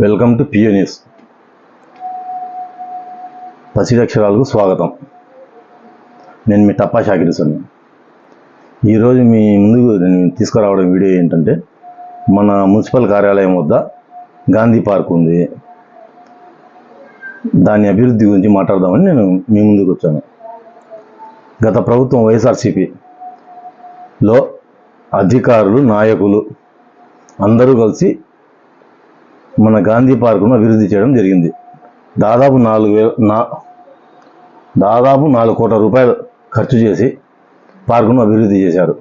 Welcome to Peonies news. పసిడక్షరాలకు స్వాగతం. నేను మీ టప్పా షాకిరిసన్. ఈరోజు మీ ముందుకు నేను తీసుకురావడం వీడియో ఏంటంటే మన మున్సిపల్ కార్యాలయం వద్ద గాంధీ పార్క్ ఉంది. దాని అభివృద్ధి గురించి మాట్లాడదామని నేను మీ ముందుకు వచ్చాను. గత ప్రభుత్వం వైఎస్ఆర్సీపీలో అధికారులు నాయకులు అందరూ కలిసి మన గాంధీ పార్కును అభివృద్ధి చేయడం జరిగింది. దాదాపు నాలుగు వేల నా దాదాపు నాలుగు కోట్ల రూపాయలు ఖర్చు చేసి పార్కును అభివృద్ధి చేశారు.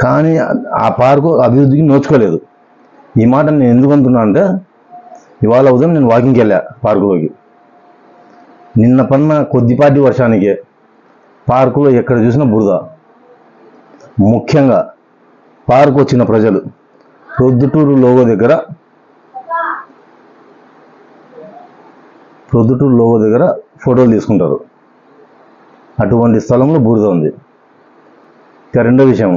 కానీ ఆ పార్కు అభివృద్ధికి నోచుకోలేదు. ఈ మాట నేను ఎందుకు అంటున్నా అంటే ఇవాళ ఉదయం నేను వాకింగ్కి వెళ్ళా పార్కులోకి. నిన్న పన్న కొద్దిపాటి వర్షానికి పార్కులో ఎక్కడ చూసినా బురద. ముఖ్యంగా పార్కు వచ్చిన ప్రజలు ప్రొద్దుటూరు లోగో దగ్గర ప్రొద్దుటూరు లోగో దగ్గర ఫోటోలు తీసుకుంటారు. అటువంటి స్థలంలో బూడిద ఉంది. ఇక రెండో విషయం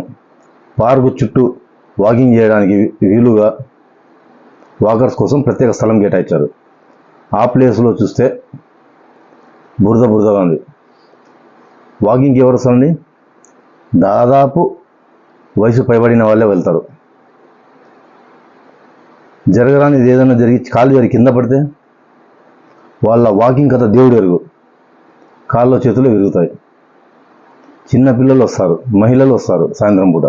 పార్కు చుట్టూ వాకింగ్ చేయడానికి వీలుగా వాకర్స్ కోసం ప్రత్యేక స్థలం కేటాయించారు. ఆ ప్లేస్లో చూస్తే బురద బురదగా ఉంది. వాకింగ్కి ఎవరు వస్తారండి దాదాపు వయసు పైబడిన వాళ్ళే వెళ్తారు. జరగరానిది ఏదైనా జరిగి కాలు జరిగి కింద పడితే వాళ్ళ వాకింగ్ కథ దేవుడు ఎరుగు. కాళ్ళలో చేతులు విరుగుతాయి చిన్న పిల్లలు వస్తారు మహిళలు వస్తారు సాయంత్రం పూట.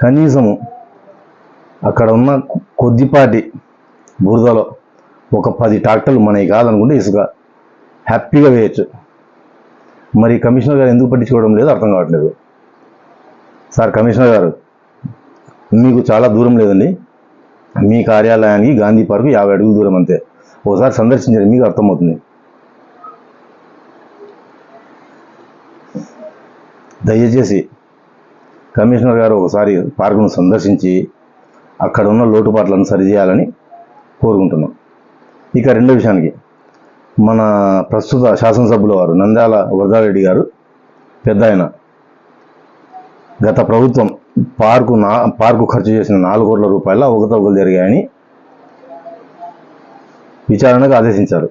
కనీసము అక్కడ ఉన్న కొద్దిపాటి బురదలో ఒక పది ట్రాక్టర్లు మనకి కాదనుకుంటే ఇసుక హ్యాపీగా వేయచ్చు. మరి కమిషనర్ గారు ఎందుకు పట్టించుకోవడం లేదు అర్థం కావట్లేదు. సార్ కమిషనర్ గారు మీకు చాలా దూరం లేదండి. మీ కార్యాలయానికి గాంధీ పార్కు యాభై అడుగుల దూరం అంతే. ఒకసారి సందర్శించండి మీకు అర్థమవుతుంది. దయచేసి కమిషనర్ గారు ఒకసారి పార్కును సందర్శించి అక్కడ ఉన్న లోటుపాట్లను సరిచేయాలని కోరుకుంటున్నాం. ఇక రెండో విషయానికి మన ప్రస్తుత శాసనసభ్యుల వారు నంద్యాల వరదారెడ్డి గారు పెద్ద ఆయన గత ప్రభుత్వం పార్కు నా పార్కు ఖర్చు చేసిన నాలుగు కోట్ల రూపాయల అవకతవకలు జరిగాయని విచారణకు ఆదేశించారు.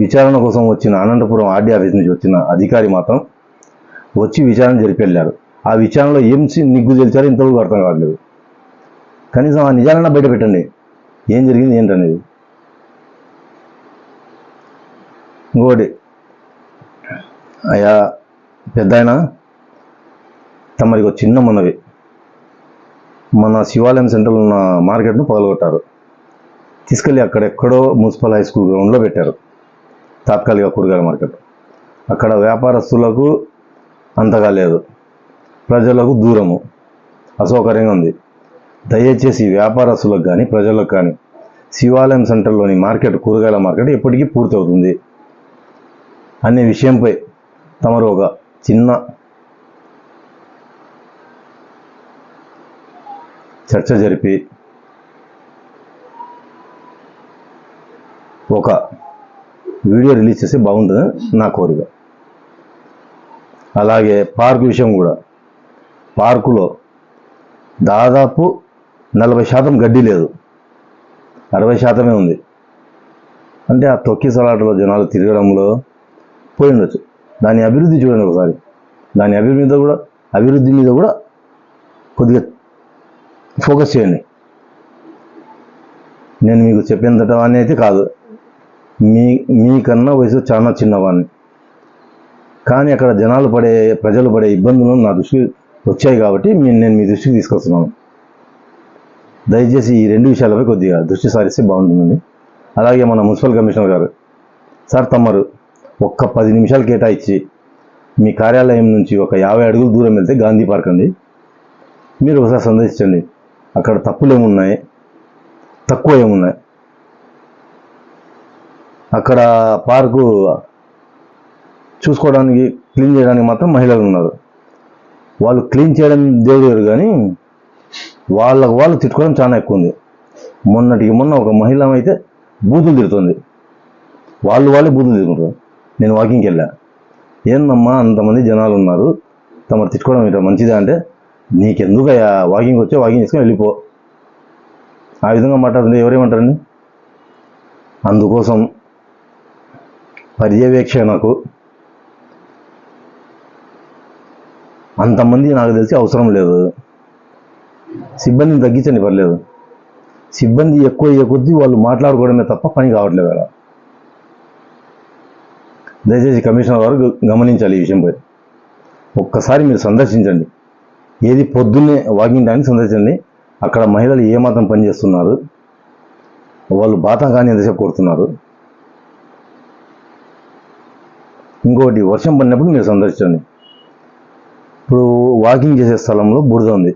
విచారణ కోసం వచ్చిన అనంతపురం ఆర్డీ ఆఫీస్ నుంచి వచ్చిన అధికారి మాత్రం వచ్చి విచారణ జరిపి వెళ్ళారు ఆ విచారణలో ఏం నిగ్గు తెలిచారో ఇంతవరకు అర్థం కావట్లేదు. కనీసం ఆ నిజాలన్నా బయట పెట్టండి. ఏం జరిగింది ఏంటనేది. ఇంకోటి అయ్యా పెద్ద ఆయన తమరికి ఒక చిన్న మనవి. మన శివాలయం సెంటర్లో ఉన్న మార్కెట్ను పగలగొట్టారు. తీసుకెళ్ళి అక్కడెక్కడో మున్సిపల్ హై స్కూల్ గ్రౌండ్లో పెట్టారు. తాత్కాలిక కూరగాయల మార్కెట్. అక్కడ వ్యాపారస్తులకు అంతగా లేదు. ప్రజలకు దూరము. అసౌకర్యంగా ఉంది. దయచేసి వ్యాపారస్తులకు కానీ ప్రజలకు కానీ శివాలయం సెంటర్లోని మార్కెట్ కూరగాయల మార్కెట్ ఎప్పటికీ పూర్తవుతుంది. అనే విషయంపై తమరు ఒక చిన్న చర్చ జరిపి ఒక వీడియో రిలీజ్ చేస్తే బాగుంటుందని నా కోరిక. అలాగే పార్క్ విషయం కూడా. పార్కులో దాదాపు నలభై శాతం గడ్డి లేదు. అరవై శాతమే ఉంది. అంటే ఆ తొక్కి సలాటలో జనాలు తిరగడంలో పోయి ఉండొచ్చు. దాని అభివృద్ధి చూడండి ఒకసారి. దాని అభివృద్ధి మీద కూడా అభివృద్ధి మీద కూడా కొద్దిగా ఫోకస్ చేయండి. నేను మీకు చెప్పేంతట వాడిని అయితే కాదు. మీ మీకన్నా వయసు చాలా చిన్నవాడిని కానీ అక్కడ జనాలు పడే ప్రజలు పడే ఇబ్బందులు నా దృష్టికి వచ్చాయి కాబట్టి మీ- నేను మీ దృష్టికి తీసుకొస్తున్నాను. దయచేసి ఈ రెండు విషయాలపై కొద్దిగా దృష్టి సారిస్తే బాగుంటుందండి. అలాగే మన మున్సిపల్ కమిషనర్ గారు సార్ తమ్మరు ఒక్క పది నిమిషాలు కేటాయించి మీ కార్యాలయం నుంచి ఒక యాభై అడుగులు దూరం వెళ్తే గాంధీ పార్క్ అండి. మీరు ఒకసారి సందర్శించండి. అక్కడ తప్పులు ఏమున్నాయి తక్కువ ఏమున్నాయి అక్కడ పార్కు చూసుకోవడానికి క్లీన్ చేయడానికి మాత్రం మహిళలు ఉన్నారు. వాళ్ళు క్లీన్ చేయడం దేవుడు కానీ వాళ్ళకు వాళ్ళు తిట్టుకోవడం చాలా ఎక్కువ ఉంది మొన్నటికి మొన్న ఒక మహిళ అయితే బూతులు తిడుతుంది. వాళ్ళు వాళ్ళే బూతులు తిరుగుతారు నేను వాకింగ్కి వెళ్ళా. ఏందమ్మా అంతమంది జనాలు ఉన్నారు తమరు తిట్టుకోవడం ఇట్లా మంచిదా అంటే నీకెందుకయ్యా వాకింగ్ వచ్చే వాకింగ్ చేసుకుని వెళ్ళిపో. ఆ విధంగా మాట్లాడుతుంది ఎవరేమంటారండి? అందుకోసం పర్యవేక్షణకు అంతమంది నాకు తెలిసి అవసరం లేదు. సిబ్బందిని తగ్గించండి పర్లేదు. సిబ్బంది ఎక్కువ అయ్యే కొద్దీ వాళ్ళు మాట్లాడుకోవడమే తప్ప పని కావట్లేదు అక్కడ. దయచేసి కమిషనర్ వారు గమనించాలి ఈ విషయంపై. ఒక్కసారి మీరు సందర్శించండి. ఏది పొద్దున్నే వాకింగ్ టైంకి సందర్శించండి అక్కడ మహిళలు ఏ మాత్రం పని చేస్తున్నారు? వాళ్ళు బాతం కానీ ఎంతసేపు కొడుతున్నారు ఇంకొకటి వర్షం పడినప్పుడు మీరు సందర్శించండి. ఇప్పుడు వాకింగ్ చేసే స్థలంలో బురద ఉంది.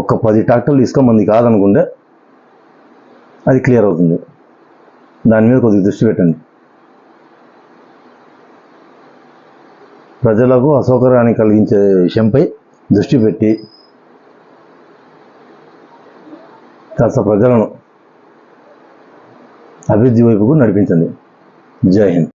ఒక్క పది ట్రాక్టర్లు ఇసుక మంది కాదనుకుంటే అది క్లియర్ అవుతుంది. దాని మీద కొద్దిగా దృష్టి పెట్టండి. ప్రజలకు అసౌకర్యాన్ని కలిగించే విషయంపై దృష్టి పెట్టి కాస్త ప్రజలను అభివృద్ధి వైపుకు నడిపించండి. జై హింద్.